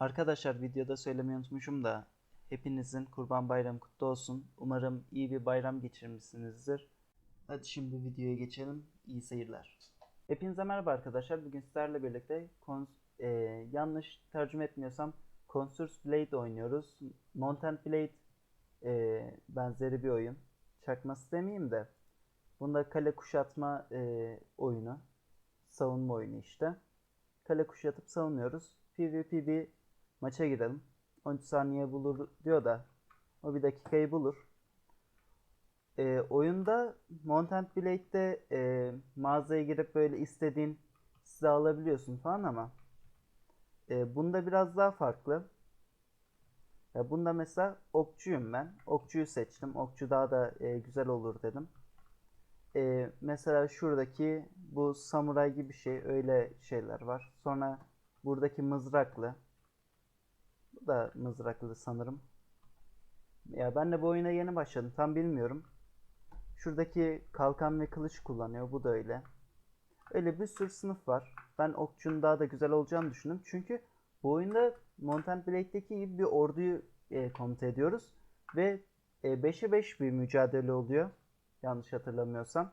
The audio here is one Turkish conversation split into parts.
Arkadaşlar videoda söylemeyi unutmuşum da hepinizin Kurban Bayramı kutlu olsun. Umarım iyi bir bayram geçirmişsinizdir. Hadi şimdi videoya geçelim. İyi seyirler. Hepinize merhaba arkadaşlar. Bugün sizlerle birlikte e, yanlış tercüme etmiyorsam Consors Blade oynuyoruz. Mountain Blade e, benzeri bir oyun. Çakması demeyeyim de. Bunda kale kuşatma e, oyunu. Savunma oyunu işte. Kale kuşatıp savunuyoruz. PvP bir maça girelim. 13 saniye bulur diyor da o bir dakikayı bulur. E, oyunda Mountain Blade'de e, mağazaya girip böyle istediğin silah alabiliyorsun falan ama e, bunda biraz daha farklı. Ya bunda mesela okçuyum ben. Okçuyu seçtim. Okçu daha da e, güzel olur dedim. E, mesela şuradaki bu samuray gibi şey öyle şeyler var. Sonra buradaki mızraklı. Bu da mızraklı sanırım. Ya ben de bu oyuna yeni başladım. Tam bilmiyorum. Şuradaki kalkan ve kılıç kullanıyor. Bu da öyle. Öyle bir sürü sınıf var. Ben okçunun daha da güzel olacağını düşündüm. Çünkü bu oyunda Mountain Blade'deki gibi bir orduyu e, komuta ediyoruz. Ve e, 5'e 5 bir mücadele oluyor. Yanlış hatırlamıyorsam.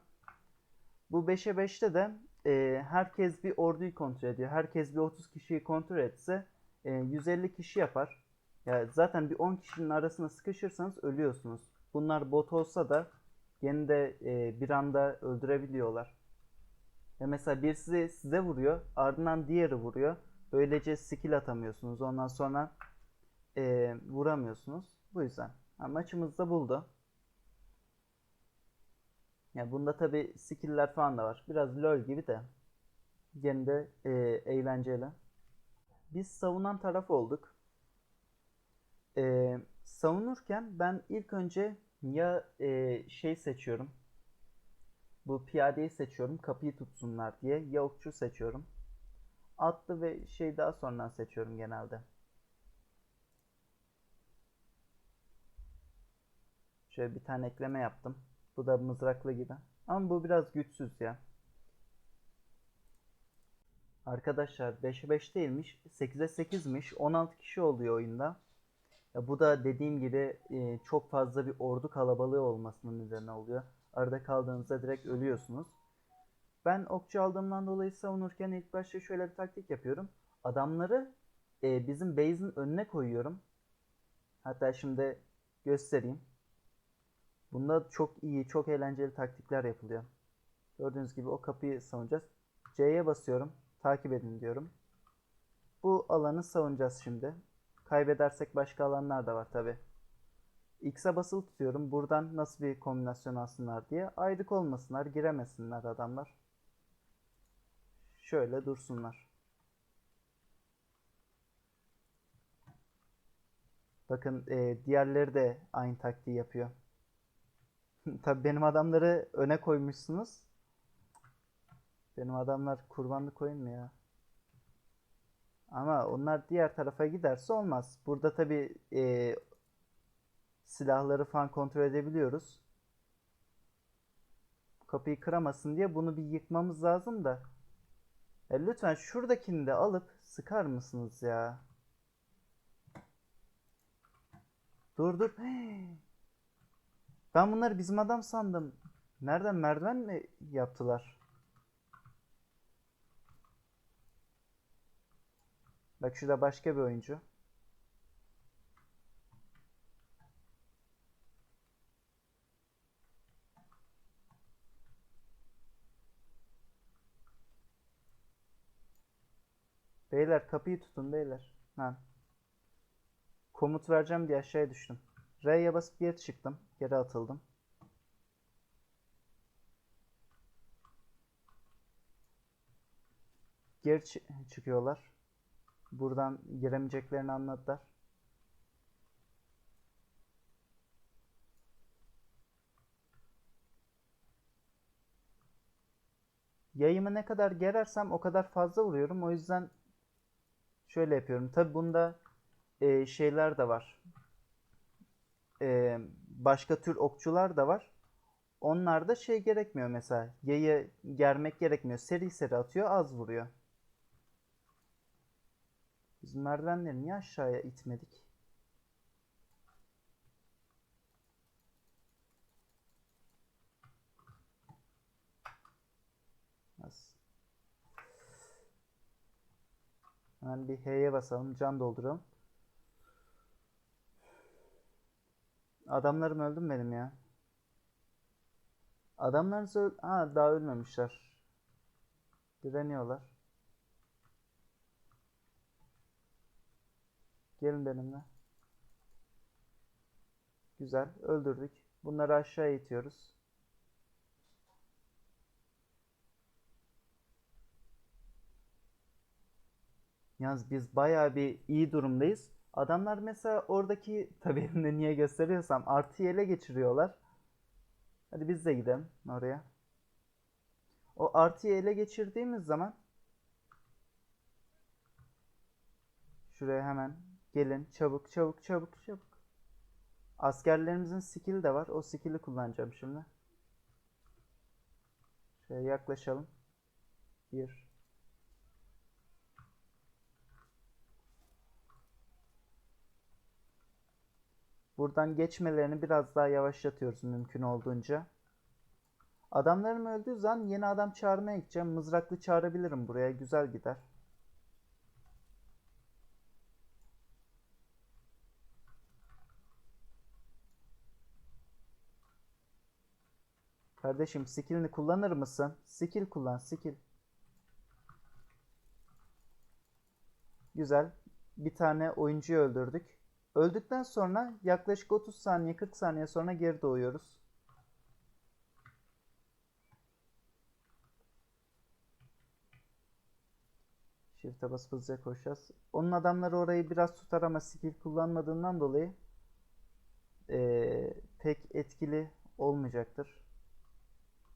Bu 5'e 5'te de e, herkes bir orduyu kontrol ediyor. Herkes bir 30 kişiyi kontrol etse e, 150 kişi yapar. Ya zaten bir 10 kişinin arasına sıkışırsanız ölüyorsunuz. Bunlar bot olsa da yine de e, bir anda öldürebiliyorlar. Ya mesela birisi size vuruyor, ardından diğeri vuruyor. Böylece skill atamıyorsunuz. Ondan sonra e, vuramıyorsunuz. Bu yüzden. Ha, maçımız buldu. Ya bunda tabi skill'ler falan da var. Biraz LoL gibi de. Gene de e, eğlenceli. Biz savunan taraf olduk. E, savunurken ben ilk önce ya e, şey seçiyorum. Bu piyadeyi seçiyorum. Kapıyı tutsunlar diye. Ya okçu seçiyorum. Atlı ve şey daha sonradan seçiyorum genelde. Şöyle bir tane ekleme yaptım. Bu da mızraklı gibi. Ama bu biraz güçsüz ya. Arkadaşlar 5'e 5 değilmiş. 8'e 8'miş. 16 kişi oluyor oyunda. Ya bu da dediğim gibi e, çok fazla bir ordu kalabalığı olmasının üzerine oluyor. Arada kaldığınızda direkt ölüyorsunuz. Ben okçu aldığımdan dolayı savunurken ilk başta şöyle bir taktik yapıyorum. Adamları e, bizim base'in önüne koyuyorum. Hatta şimdi göstereyim. Bunda çok iyi, çok eğlenceli taktikler yapılıyor. Gördüğünüz gibi o kapıyı savunacağız. C'ye basıyorum. Takip edin diyorum. Bu alanı savunacağız şimdi. Kaybedersek başka alanlar da var tabi. X'e basılı tutuyorum. Buradan nasıl bir kombinasyon alsınlar diye. Ayrık olmasınlar, giremesinler adamlar. Şöyle dursunlar. Bakın e, diğerleri de aynı taktiği yapıyor. Tabi benim adamları öne koymuşsunuz. Benim adamlar kurbanlık koyun mu ya? Ama onlar diğer tarafa giderse olmaz. Burada tabi e, silahları falan kontrol edebiliyoruz. Kapıyı kıramasın diye bunu bir yıkmamız lazım da. Ya lütfen şuradakini de alıp sıkar mısınız ya? Dur dur. Ben bunları bizim adam sandım. Nereden merdiven mi yaptılar? Bak şurada başka bir oyuncu. Beyler kapıyı tutun beyler. Ha. Komut vereceğim diye aşağıya düştüm. R'ye basıp geri çıktım. Geri atıldım. Geri çı- çıkıyorlar. Buradan giremeyeceklerini anladılar. Yayımı ne kadar gerersem o kadar fazla vuruyorum. O yüzden şöyle yapıyorum. Tabi bunda e, şeyler de var. E, başka tür okçular da var. Onlarda şey gerekmiyor mesela. Yayı germek gerekmiyor. Seri seri atıyor, az vuruyor. Biz merdivenleri niye aşağıya itmedik? Hemen bir H'ye basalım. Can dolduralım. Adamlarım öldü mü benim ya? Adamlarınız öl... Ha daha ölmemişler. Direniyorlar. Gelin benimle. Güzel. Öldürdük. Bunları aşağı itiyoruz. Yalnız biz bayağı bir iyi durumdayız. Adamlar mesela oradaki tabii elimde niye gösteriyorsam artıyı ele geçiriyorlar. Hadi biz de gidelim oraya. O artıyı ele geçirdiğimiz zaman şuraya hemen gelin çabuk çabuk çabuk çabuk. Askerlerimizin skill'i de var. O skill'i kullanacağım şimdi. Şöyle yaklaşalım. Bir. Buradan geçmelerini biraz daha yavaşlatıyoruz mümkün olduğunca. Adamlarım öldüğü zaman yeni adam çağırmaya gideceğim. Mızraklı çağırabilirim buraya. Güzel gider. Kardeşim skillini kullanır mısın? Skill kullan, skill. Güzel. Bir tane oyuncuyu öldürdük. Öldükten sonra yaklaşık 30 saniye 40 saniye sonra geri doğuyoruz. Shift'e basıp hızlıca koşacağız. Onun adamları orayı biraz tutar ama skill kullanmadığından dolayı eee, pek etkili olmayacaktır.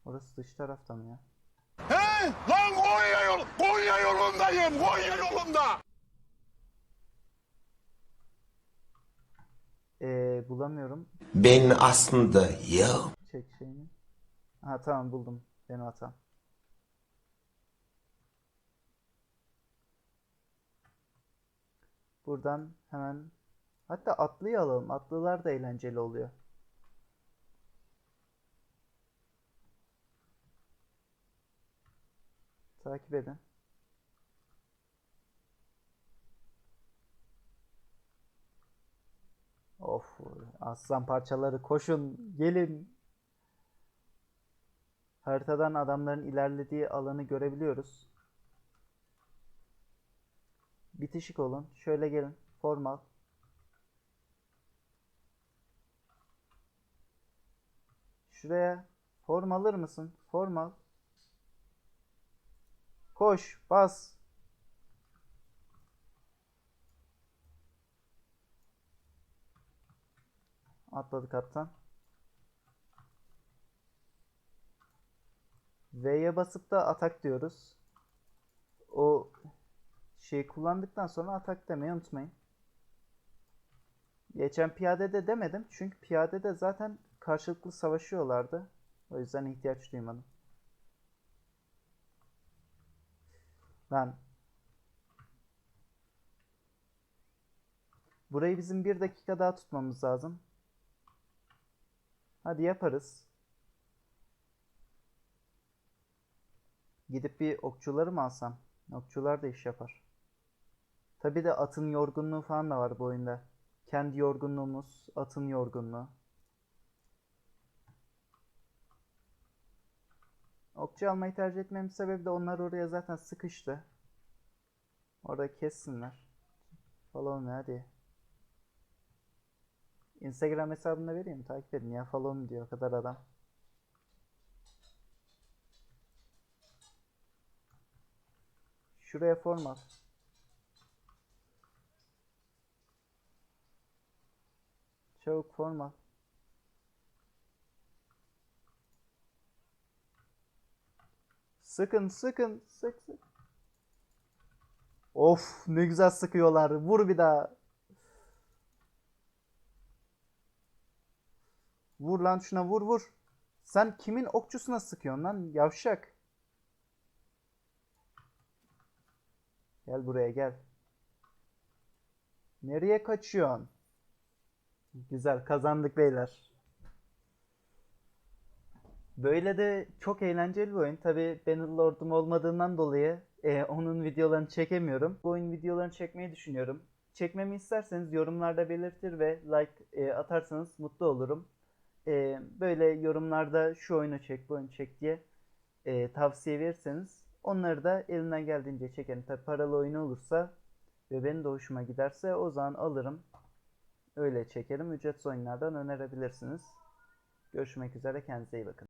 Orası dış tarafta mı ya? He? Lan Konya yol, Konya yolundayım, Konya yolunda. Eee, bulamıyorum. Ben aslında ya Çek şeyini. Ha tamam buldum. Benim hatam. Buradan hemen hatta atlıyı alalım. Atlılar da eğlenceli oluyor. Takip edin. Of aslan parçaları koşun gelin. Haritadan adamların ilerlediği alanı görebiliyoruz. Bitişik olun. Şöyle gelin. Formal. Şuraya form alır mısın? Formal. Koş, bas. Atladı kaptan. V'ye basıp da atak diyoruz. O şeyi kullandıktan sonra atak demeyi unutmayın. Geçen piyadede demedim. Çünkü piyadede zaten karşılıklı savaşıyorlardı. O yüzden ihtiyaç duymadım. Ben Burayı bizim bir dakika daha tutmamız lazım. Hadi yaparız. Gidip bir okçuları mı alsam? Okçular da iş yapar. Tabi de atın yorgunluğu falan da var bu oyunda. Kendi yorgunluğumuz, atın yorgunluğu. Okçu almayı tercih etmemin sebebi de onlar oraya zaten sıkıştı. Orada kessinler. Follow me hadi. Instagram hesabını vereyim takip edin ya follow me diyor o kadar adam. Şuraya form al. Çabuk form Sıkın sıkın sık sık. Of ne güzel sıkıyorlar. Vur bir daha. Vur lan şuna vur vur. Sen kimin okçusuna sıkıyorsun lan yavşak? Gel buraya gel. Nereye kaçıyorsun? Güzel kazandık beyler. Böyle de çok eğlenceli bir oyun. Tabi Bannerlord'um olmadığından dolayı e, onun videolarını çekemiyorum. Bu oyun videolarını çekmeyi düşünüyorum. Çekmemi isterseniz yorumlarda belirtir ve like e, atarsanız mutlu olurum. E, böyle yorumlarda şu oyunu çek, bu oyunu çek diye e, tavsiye verirseniz onları da elimden geldiğince çekerim. Tabi paralı oyun olursa ve benim de hoşuma giderse o zaman alırım. Öyle çekerim. Ücretsiz oyunlardan önerebilirsiniz. Görüşmek üzere. Kendinize iyi bakın.